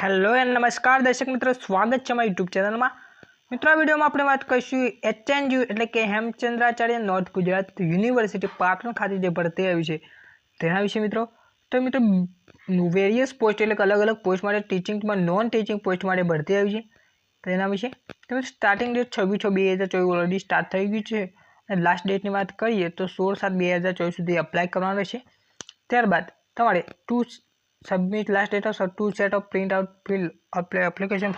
Hello and નમસ્કાર દર્શક મિત્રો, સ્વાગત છે મારી યુટ્યુબ ચેનલમાં મિત્રો, આ વિડીયોમાં આપણે વાત કરીશું એચએનયુ એટલે કે હેમચંદ્રાચાર્ય નોર્થ ગુજરાત યુનિવર્સિટી પાટણ ખાતે જે ભરતી આવી છે. તેના વિશે મિત્રો, તો મિત્રો વેરિયસ પોસ્ટ એટલે કે અલગ અલગ પોસ્ટ માટે ટીચિંગમાં નોન ટીચિંગ પોસ્ટ માટે ભરતી આવી છે. તેના વિશે, તો સ્ટાર્ટિંગ ડેટ છવ્વીસ છ બે હજાર ચોવીસ ઓલરેડી સ્ટાર્ટ થઈ ગયું છે. અને લાસ્ટ ડેટની વાત કરીએ તો સોળ સાત બે હજાર ચોવીસ સુધી એપ્લાય કરવાનું રહેશે. ત્યારબાદ, તમારે to submit last date of to set of print out fill application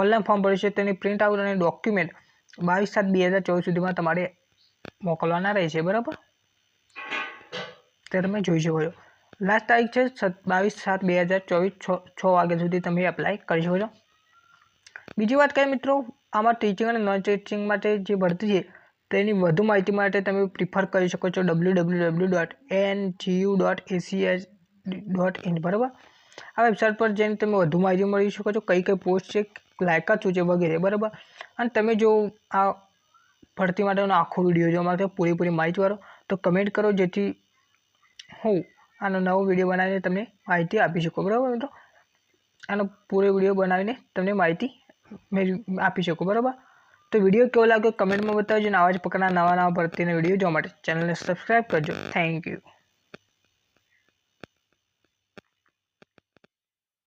online form ભર્યું છે. તેની પ્રિન્ટ આઉટ અને ડોક્યુમેન્ટ બાવીસ સાત બે હજાર ચોવીસ સુધીમાં તમારે મોકલવાના રહેશે, બરાબર? તે તમે જોઈ શકો છો. લાસ્ટ તારીખ છે બાવીસ સાત બે હજાર ચોવીસ છ વાગ્યા સુધી તમે એપ્લાય કરી શકો છો. બીજી વાત કરીએ મિત્રો, આમાં ટીચિંગ અને નોન ટીચિંગ માટે જે ભરતી છે, તેની વધુ માહિતી માટે તમે પ્રિફર કરી શકો છો W W W dot N GU dot ACH dot in બરાબર? આ વેબસાઇટ પર જઈને તમે વધુ માહિતી મળી શકો છો કઈ કઈ પોસ્ટ છે, લાયકાત શું છે વગેરે, બરાબર? અને તમે જો આ ભરતી માટેનો આખો વીડિયો જોવા માટે પૂરેપૂરી માહિતી વાળો, તો કમેન્ટ કરો, જેથી હું આનો નવો વીડિયો બનાવીને તમને માહિતી આપી શકું, બરાબર મિત્રો? આનો પૂરો વીડિયો બનાવીને તમને માહિતી મેં આપી શકું, બરાબર? તો વીડિયો કેવો લાગ્યો? કમેન્ટમાં બતાવજો અને આવા જ પ્રકારના નવા નવા ભરતીના વીડિયો જોવા માટે. ચેનલને સબસ્ક્રાઈબ કરજો. Thank you